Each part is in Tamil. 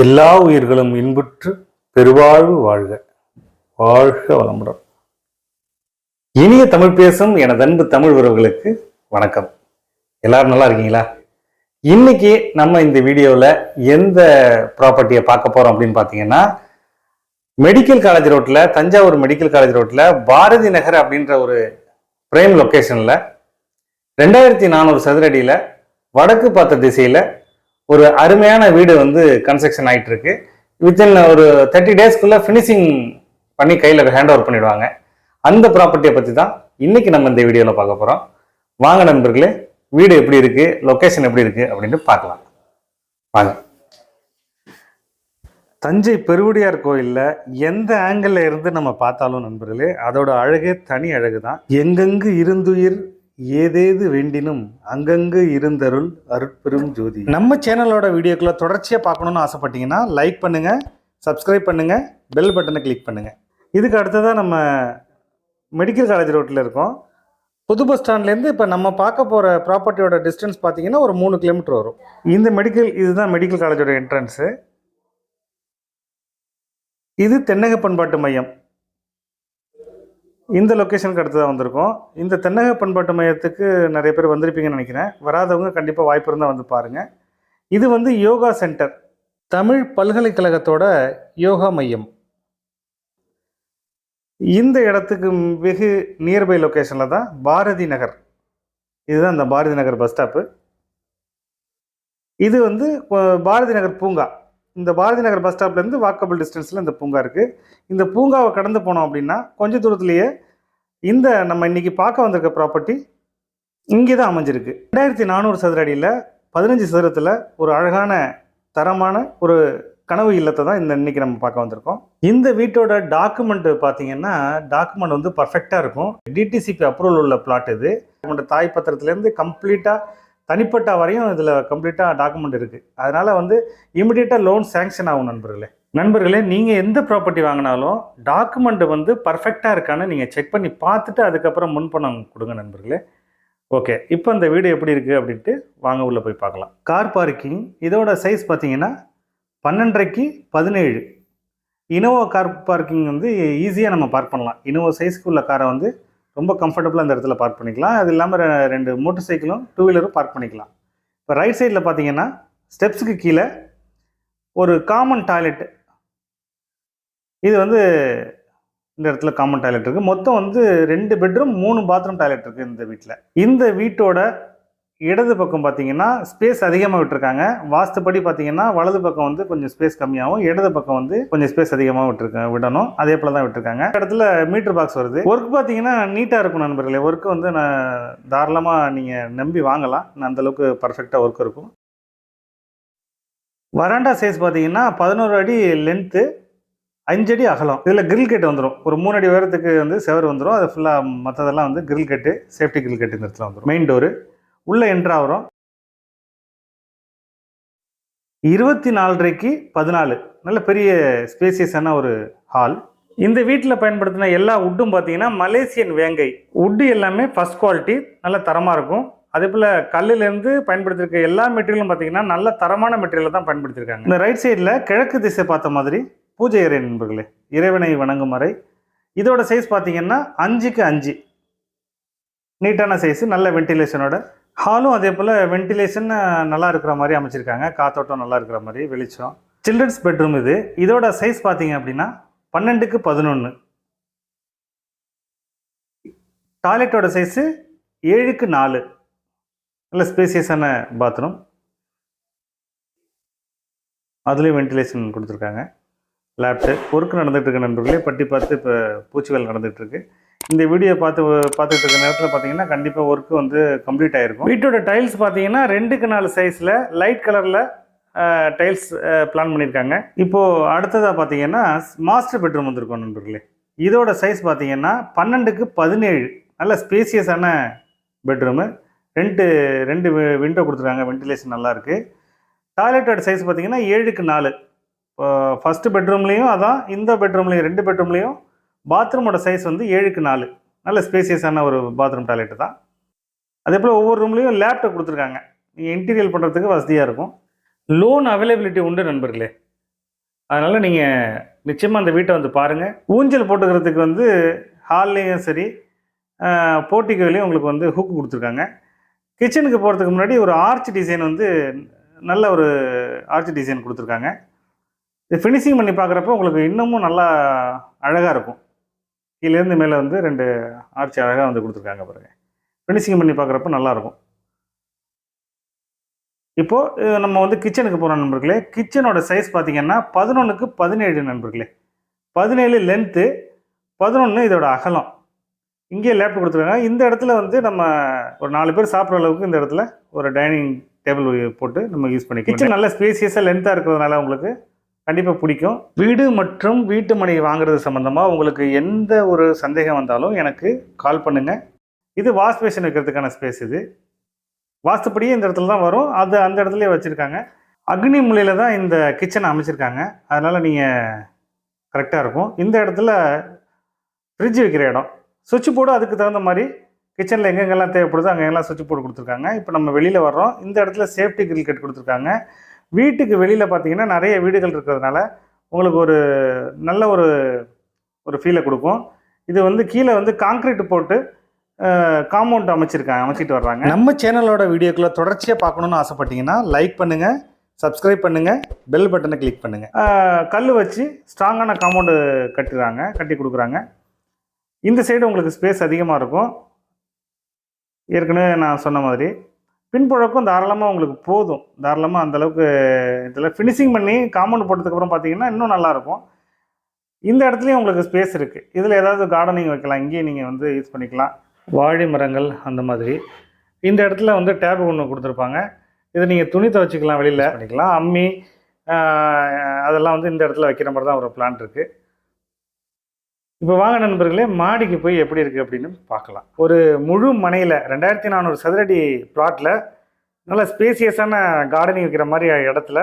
எல்லா உயிர்களும் இன்புற்று பெருவாழ்வு வாழ்க. வாழ்க வளமுடன். இனிய தமிழ் பேசும் எனது அன்பு தமிழ் உறவுகளுக்கு வணக்கம். எல்லாரும் நல்லா இருக்கீங்களா? இன்னைக்கு நம்ம இந்த வீடியோவில் எந்த ப்ராப்பர்ட்டியை பார்க்க போறோம் அப்படின்னு பார்த்தீங்கன்னா மெடிக்கல் காலேஜ் ரோட்ல தஞ்சாவூர் மெடிக்கல் காலேஜ் ரோட்ல பாரதி நகர் அப்படின்ற ஒரு பிரேம் லொக்கேஷன்ல ரெண்டாயிரத்தி நானூறு சதுரடியில் வடக்கு பார்த்த திசையில ஒரு அருமையான வீடு வந்து கன்ஸ்ட்ரக்ஷன் ஆகிட்டு இருக்கு வித்தின் ஒரு தேர்ட்டி டேஸ்க்குள்ள ஃபினிஷிங் பண்ணி கையில் ஹேண்ட் ஓவர் பண்ணிடுவாங்க. அந்த ப்ராப்பர்ட்டியை பற்றி தான் இன்னைக்கு நம்ம இந்த வீடியோவில் பார்க்க போகிறோம் வாங்க நண்பர்களே வீடு எப்படி இருக்கு லொக்கேஷன் எப்படி இருக்கு அப்படின்னு பார்க்கலாம். வாங்க. தஞ்சை பெருவுடையார் கோயிலில் எந்த ஆங்கிளில் இருந்து நம்ம பார்த்தாலும் நண்பர்களே அதோட அழகே தனி அழகு தான் எங்கெங்கு இருந்துயிர் ஏதேது வேண்டினும் அங்கங்கு இருந்தருள் அருட்பெரும் ஜோதி. நம்ம சேனலோட வீடியோக்களை தொடர்ச்சியாக பார்க்கணும்னு ஆசைப்பட்டீங்கன்னா லைக் பண்ணுங்க சப்ஸ்கிரைப் பண்ணுங்க பெல் பட்டனை கிளிக் பண்ணுங்க. இதுக்கு அடுத்ததாக நம்ம மெடிக்கல் காலேஜ் ரோட்டில் இருக்கோம். புது பஸ் ஸ்டாண்ட்லேருந்து இப்போ நம்ம பார்க்க போகிற ப்ராப்பர்ட்டியோட டிஸ்டன்ஸ் பார்த்தீங்கன்னா ஒரு மூணு கிலோமீட்டர் வரும். இந்த மெடிக்கல் இதுதான் மெடிக்கல் காலேஜோட என்ட்ரன்ஸு இது தென்னக பண்பாட்டு மையம். இந்த லொக்கேஷனுக்கு அடுத்து தான் வந்திருக்கோம். இந்த தென்னக பண்பாட்டு மையத்துக்கு நிறைய பேர் வந்திருப்பீங்கன்னு நினைக்கிறேன். வராதவங்க கண்டிப்பாக வாய்ப்பு இருந்தால் வந்து பாருங்கள் இது வந்து யோகா சென்டர். தமிழ் பல்கலைக்கழகத்தோட யோகா மையம். இந்த இடத்துக்கு வெகு நியர்பை லொக்கேஷனில் தான் பாரதி நகர். இதுதான் இந்த பாரதி நகர் பஸ் ஸ்டாப்பு. இது வந்து பாரதி நகர் பூங்கா. இந்த பாரதி நகர் பஸ் ஸ்டாப்லேருந்து வாக்கபிள் டிஸ்டன்ஸில் இந்த பூங்கா இருக்குது இந்த பூங்காவை கடந்து போனோம் அப்படின்னா கொஞ்ச தூரத்துலேயே இந்த நம்ம இன்னைக்கு பார்க்க வந்திருக்க ப்ராப்பர்ட்டி இங்கே தான் அமைஞ்சிருக்கு. ரெண்டாயிரத்தி நானூறு சதுர அடியில் பதினஞ்சு சதுரத்தில் ஒரு அழகான தரமான ஒரு கனவு இல்லத்தை தான் இந்த இன்னைக்கு நம்ம பார்க்க வந்திருக்கோம். இந்த வீட்டோட டாக்குமெண்ட் பார்த்தீங்கன்னா டாக்குமெண்ட் வந்து பர்ஃபெக்டாக இருக்கும். டிடிசிபி அப்ரூவல் உள்ள பிளாட் இது. நம்மளோட தாய் பத்திரத்துலேருந்து கம்ப்ளீட்டாக தனிப்பட்ட வரையும் இதில் கம்ப்ளீட்டாக டாக்குமெண்ட் இருக்குது அதனால் வந்து இமிடியேட்டாக லோன் சேங்ஷன் ஆகும் நண்பர்களே. நண்பர்களே நீங்கள் எந்த ப்ராப்பர்ட்டி வாங்கினாலும் டாக்குமெண்ட் வந்து பர்ஃபெக்டாக இருக்கான்னு நீங்கள் செக் பண்ணி பார்த்துட்டு அதுக்கப்புறம் முன்பணம் கொடுங்க நண்பர்களே. ஓகே இப்போ இந்த வீடு எப்படி இருக்குது அப்படின்ட்டு வாங்க உள்ளே போய் பார்க்கலாம். கார் பார்க்கிங் இதோட சைஸ் பார்த்தீங்கன்னா பன்னெண்டரைக்கு பதினேழு. இனோவா கார் பார்க்கிங் வந்து ஈஸியாக நம்ம பார்க் பண்ணலாம். இனோவா சைஸ்க்கு உள்ள காரை வந்து ரொம்ப கம்ஃபர்டபுளாக அந்த இடத்துல பார்க் பண்ணிக்கலாம். அது இல்லாமல் ரெண்டு மோட்டர் சைக்கிளும் டூ வீலரும் பார்க் பண்ணிக்கலாம். இப்போ ரைட் சைடில் பார்த்தீங்கன்னா ஸ்டெப்ஸுக்கு கீழே ஒரு காமன் டாய்லெட் இது வந்து இந்த இடத்துல காமன் டாய்லெட் இருக்குது மொத்தம் வந்து ரெண்டு பெட்ரூம் மூணு பாத்ரூம் டாய்லெட் இருக்குது இந்த வீட்டில் இந்த வீட்டோட இடது பக்கம் பார்த்தீங்கன்னா ஸ்பேஸ் அதிகமாக விட்டுருக்காங்க. வாஸ்துப்படி பார்த்தீங்கன்னா வலது பக்கம் வந்து கொஞ்சம் ஸ்பேஸ் கம்மியாகவும் இடது பக்கம் வந்து கொஞ்சம் ஸ்பேஸ் அதிகமாக விட்டுருக்க விடணும். அதே போல் தான் விட்டுருக்காங்க. இடத்துல மீட்டர் பாக்ஸ் வருது. ஒர்க் பார்த்தீங்கன்னா நீட்டாக இருக்கும் நண்பர்களே. ஒர்க்கு வந்து நான் தாராளமாக நீங்கள் நம்பி வாங்கலாம். நான் அந்த அளவுக்கு பர்ஃபெக்டாக ஒர்க் இருக்கும். வராண்டா சைஸ் பார்த்தீங்கன்னா பதினோரு அடி லென்த்து அஞ்சடி அகலம். இதில் கிரில் கேட் வந்துடும் ஒரு மூணு அடி உயரத்துக்கு வந்து செவர் வந்துடும் அது ஃபுல்லாக மற்றதெல்லாம் வந்து கிரில் கேட்டு சேஃப்டி கிரில் கேட்டு இந்த இடத்துல வந்துடும் மெயின் டோரு உள்ளே என்ட்ரு ஆகிறோம் இருபத்தி நாலரைக்கு பதினாலு. நல்ல பெரிய ஸ்பேசியஸான ஒரு ஹால் இந்த வீட்டில் பயன்படுத்தின எல்லா உட்டும் பார்த்தீங்கன்னா மலேசியன் வேங்கை. உட்டு எல்லாமே ஃபஸ்ட் குவாலிட்டி நல்ல தரமாக இருக்கும். அதே போல் கல்லுலேருந்து பயன்படுத்தியிருக்க எல்லா மெட்டீரியலும் பார்த்தீங்கன்னா நல்ல தரமான மெட்டீரியல் தான் பயன்படுத்தியிருக்காங்க இந்த ரைட் சைடில் கிழக்கு திசை பார்த்த மாதிரி பூஜை இறை நண்பர்களே இறைவனை வணங்கும் வரை இதோட சைஸ் பார்த்தீங்கன்னா அஞ்சுக்கு அஞ்சு. நீட்டான சைஸு நல்ல வென்டிலேஷனோட ஹாலும் அதே போல் வென்டிலேஷன் நல்லா இருக்கிற மாதிரி அமைச்சிருக்காங்க. காத்தோட்டம் நல்லா இருக்கிற மாதிரி வெளிச்சம். சில்ட்ரன்ஸ் பெட்ரூம் இது. இதோட சைஸ் பார்த்தீங்க அப்படின்னா பன்னெண்டுக்கு பதினொன்று டாய்லெட்டோட சைஸு ஏழுக்கு நாலு. நல்ல ஸ்பேசியஸான பாத்ரூம். அதுலேயும் வென்டிலேஷன் கொடுத்துருக்காங்க. லேப்டாப். ஒர்க் நடந்துகிட்ருக்கு நண்பர்களே. பட்டி பார்த்து இப்போ பூச்சி வேலை நடந்துகிட்ருக்கு இந்த வீடியோ பார்த்து பார்த்துட்டு இருக்க நேரத்தில் பார்த்தீங்கன்னா கண்டிப்பாக ஒர்க்கு வந்து கம்ப்ளீட் ஆகிருக்கும் வீட்டோட டைல்ஸ் பார்த்தீங்கன்னா ரெண்டுக்கு நாலு சைஸில் லைட் கலரில் டைல்ஸ் பிளான் பண்ணியிருக்காங்க இப்போது அடுத்ததாக பார்த்தீங்கன்னா மாஸ்டர் பெட்ரூம் வந்திருக்கோம் நண்பர்களே. இதோட சைஸ் பார்த்தீங்கன்னா பன்னெண்டுக்கு பதினேழு. நல்ல ஸ்பேசியஸான பெட்ரூமு ரெண்டு ரெண்டு விண்டோ கொடுத்துருக்காங்க. வென்டிலேஷன் நல்லாயிருக்கு டாய்லெட்டோட சைஸ் பார்த்தீங்கன்னா ஏழுக்கு நாலு. ஃபஸ்ட்டு பெட்ரூம்லேயும் அதான் இந்த பெட்ரூம்லேயும் ரெண்டு பெட்ரூம்லேயும் பாத்ரூமோட சைஸ் வந்து ஏழுக்கு நாலு. நல்ல ஸ்பேசியஸான ஒரு பாத்ரூம் டாய்லெட் தான். அதே போல் ஒவ்வொரு ரூம்லேயும் லேப்டாப் கொடுத்துருக்காங்க. நீங்கள் இன்டீரியல் பண்ணுறதுக்கு வசதியாக இருக்கும். லோன் அவைலபிலிட்டி உண்டு நண்பர்களே. அதனால் நீங்கள் நிச்சயமாக அந்த வீட்டை வந்து பாருங்கள் ஊஞ்சல் போட்டுக்கிறதுக்கு வந்து ஹால்லேயும் சரி போட்டிக்கோலையும் உங்களுக்கு வந்து ஹுக் கொடுத்துருக்காங்க. கிச்சனுக்கு போகிறதுக்கு முன்னாடி ஒரு ஆர்ச் டிசைன் வந்து நல்ல ஒரு ஆர்ச் டிசைன் கொடுத்துருக்காங்க. இது ஃபினிஷிங் பண்ணி பார்க்குறப்ப உங்களுக்கு இன்னமும் நல்லா அழகாக இருக்கும். கீழேருந்து மேலே வந்து ரெண்டு ஆர்ச்சி அழகாக வந்து கொடுத்துருக்காங்க பாருங்க. ஃபினிஷிங் பண்ணி பார்க்குறப்ப நல்லாயிருக்கும். இப்போது நம்ம வந்து கிச்சனுக்கு போகிறோம் நண்பர்களே. கிச்சனோட சைஸ் பார்த்தீங்கன்னா பதினொன்றுக்கு பதினேழு நண்பர்களே. பதினேழு லென்த்து பதினொன்று இதோட அகலம். இங்கேயே லேப்டாப் கொடுத்துருக்காங்க. இந்த இடத்துல வந்து நம்ம ஒரு நாலு பேர் சாப்பிட்ற அளவுக்கு இந்த இடத்துல ஒரு டைனிங் டேபிள் போட்டு நம்ம யூஸ் பண்ணிக்கலாம். கிச்சன் நல்ல ஸ்பேசியஸாக லென்த்தாக இருக்கிறதுனால உங்களுக்கு கண்டிப்பாக பிடிக்கும். வீடு மற்றும் வீட்டு மனை வாங்குறது சம்மந்தமாக உங்களுக்கு எந்த ஒரு சந்தேகம் வந்தாலும் எனக்கு கால் பண்ணுங்கள் இது வாஷ் பேஷன் வைக்கிறதுக்கான ஸ்பேஸ் இது. வாஸ்துப்படியே இந்த இடத்துல தான் வரும். அது அந்த இடத்துலயே வச்சுருக்காங்க. அக்னி மூலையில் தான் இந்த கிச்சனை அமைச்சிருக்காங்க. அதனால் நீங்கள் கரெக்டாக இருக்கும். இந்த இடத்துல ஃப்ரிட்ஜ் வைக்கிற இடம். சுவிட்ச் போர்டு அதுக்கு தகுந்த மாதிரி கிச்சனில் எங்கெங்கெல்லாம் தேவைப்படுதோ அங்கெல்லாம் சுவிட்ச் போர்டு கொடுத்துருக்காங்க. இப்போ நம்ம வெளியில் வர்றோம். இந்த இடத்துல சேஃப்டி கிரில் கட் கொடுத்துருக்காங்க. வீட்டுக்கு வெளியில் பார்த்தீங்கன்னா நிறைய வீடுகள் இருக்கிறதுனால உங்களுக்கு ஒரு நல்ல ஒரு ஒரு ஃபீலை கொடுக்கும். இது வந்து கீழே வந்து காங்க்ரீட் போட்டு காம்பவுண்ட் அமைச்சிருக்காங்க அமைச்சிட்டு வர்றாங்க. நம்ம சேனலோட வீடியோக்களை தொடர்ச்சியாக பார்க்கணுன்னு ஆசைப்பட்டீங்கன்னா லைக் பண்ணுங்கள் சப்ஸ்கிரைப் பண்ணுங்கள் பெல் பட்டனை கிளிக் பண்ணுங்கள் கல் வச்சு ஸ்ட்ராங்கான காம்பவுண்டு கட்டுறாங்க கட்டி கொடுக்குறாங்க. இந்த சைடு உங்களுக்கு ஸ்பேஸ் அதிகமாக இருக்கும். ஏற்கனவே நான் சொன்ன மாதிரி பின்புழக்கம் தாராளமாக உங்களுக்கு போதும். தாராளமாக அந்தளவுக்கு இதில் ஃபினிஷிங் பண்ணி காம்பவுண்ட் போட்டதுக்கப்புறம் பார்த்தீங்கன்னா இன்னும் நல்லாயிருக்கும் இந்த இடத்துலையும் உங்களுக்கு ஸ்பேஸ் இருக்குது இதில் ஏதாவது கார்டனிங் வைக்கலாம். இங்கேயே நீங்கள் வந்து யூஸ் பண்ணிக்கலாம். வாழை மரங்கள் அந்த மாதிரி. இந்த இடத்துல வந்து டேப் ஒன்று கொடுத்துருப்பாங்க. இதை நீங்கள் துணி துவைச்சிக்கலாம் வெளியில். பண்ணிக்கலாம். அம்மி அதெல்லாம் வந்து இந்த இடத்துல வைக்கிற மாதிரி தான் ஒரு பிளான் இருக்குது இப்போ வாங்க நண்பர்களே மாடிக்கு போய் எப்படி இருக்குது அப்படின்னு பார்க்கலாம். ஒரு முழு மனையில் ரெண்டாயிரத்தி நானூறு சதுரடி பிளாட்டில் நல்ல ஸ்பேசியஸான கார்டனிங் வைக்கிற மாதிரி இடத்துல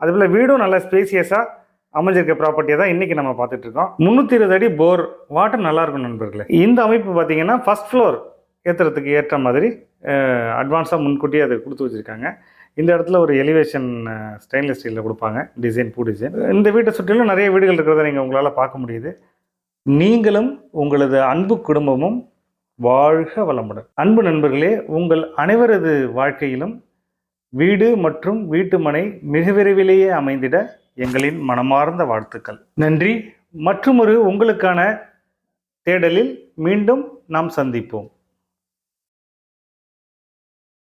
அதுபோல் வீடும் நல்ல ஸ்பேசியஸாக அமைஞ்சிருக்க ப்ராப்பர்ட்டியை தான் இன்றைக்கி நம்ம பார்த்துட்ருக்கோம் முந்நூற்றி இருபது அடி போர் வாட்டர் நல்லாயிருக்கும் நண்பர்களே. இந்த அமைப்பு பார்த்தீங்கன்னா ஃபர்ஸ்ட் ஃப்ளோர் ஏற்றுறதுக்கு ஏற்ற மாதிரி அட்வான்ஸாக முன்கூட்டியே அதை கொடுத்து வச்சுருக்காங்க. இந்த இடத்துல ஒரு எலிவேஷன் ஸ்டெயின்லெஸ் ஸ்டீலில் கொடுப்பாங்க. டிசைன் பூ டிசைன் இந்த வீட்டை சுற்றிலும் நிறைய வீடுகள் இருக்கிறத நீங்கள் உங்களால் பார்க்க முடியுது. நீங்களும் உங்களது அன்பு குடும்பமும் வாழ்க வளமுடன். அன்பு நண்பர்களே உங்கள் அனைவரது வாழ்க்கையிலும் வீடு மற்றும் வீட்டுமனை மிக விரைவிலேயே அமைந்திட எங்களின் மனமார்ந்த வாழ்த்துக்கள். நன்றி. மற்றுமொரு உங்களுக்கான தேடலில் மீண்டும் நாம் சந்திப்போம்.